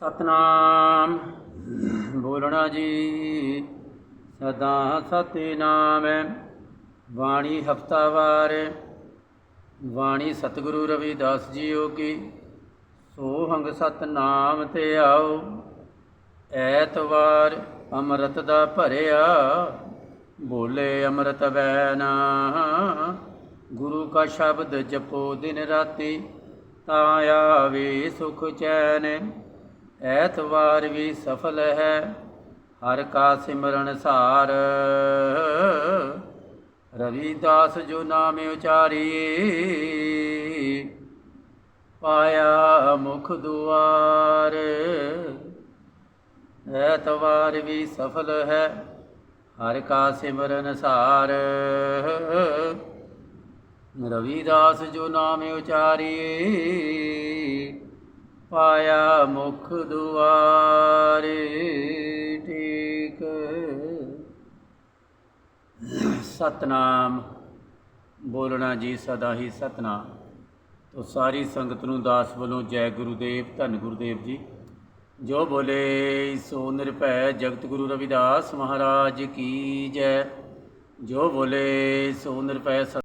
ਸਤਨਾਮ। ਬੋਲਣਾ ਜੀ, ਸਦਾ ਸਤਿ ਨਾਮ ਬਾਣੀ ਹਫਤਾਵਾਰ, ਬਾਣੀ ਸਤਿਗੁਰੂ ਰਵਿਦਾਸ ਜੀਓ ਕੀ। ਸੋਹੰਗ ਸਤ ਨਾਮ ਤੇ ਆਓ। ਐਤਵਾਰ ਅੰਮ੍ਰਿਤ ਦਾ ਭਰਿਆ, ਬੋਲੇ ਅੰਮ੍ਰਿਤ ਬੈਨਾ ਗੁਰੂ ਕਾ ਸ਼ਬਦ ਜਪੋ ਦਿਨ ਰਾਤੀ, ਤਾਂ ਆਵੇ ਸੁਖ ਚੈਨ। ਐਤਵਾਰ ਵੀ ਸਫਲ ਹੈ, ਹਰ ਕਾ ਸਿਮਰਨ ਸਾਰ। ਰਵਿਦਾਸ ਜੋ ਨਾਮ ਉਚਾਰੀਏ ਪਾਇਆ ਮੁਖ ਦੁਆਰ। ਐਤਵਾਰ ਵੀ ਸਫਲ ਹੈ, ਹਰ ਕਾ ਸਿਮਰਨ ਸਾਰ। ਰਵਿਦਾਸ ਜੋ ਨਾਮ ਉਚਾਰੀਏ ਪਾਇਆ ਮੁਖ ਦੁਆਰ ਠੀਕ। ਸਤਨਾਮ, ਬੋਲਣਾ ਜੀ ਸਦਾ ਹੀ ਸਤਨਾਮ। ਤੋ ਸਾਰੀ ਸੰਗਤ ਨੂੰ ਦਾਸ ਵੱਲੋਂ ਜੈ ਗੁਰੂਦੇਵ, ਧੰਨ ਗੁਰੂਦੇਵ ਜੀ। ਜੋ ਬੋਲੇ, ਸੋ ਨਿਰਭੈ ਜਗਤ ਗੁਰੂ ਰਵਿਦਾਸ ਮਹਾਰਾਜ ਕੀ ਜੈ। ਜੋ ਬੋਲੇ, ਸੋ ਨਿਰਭੈ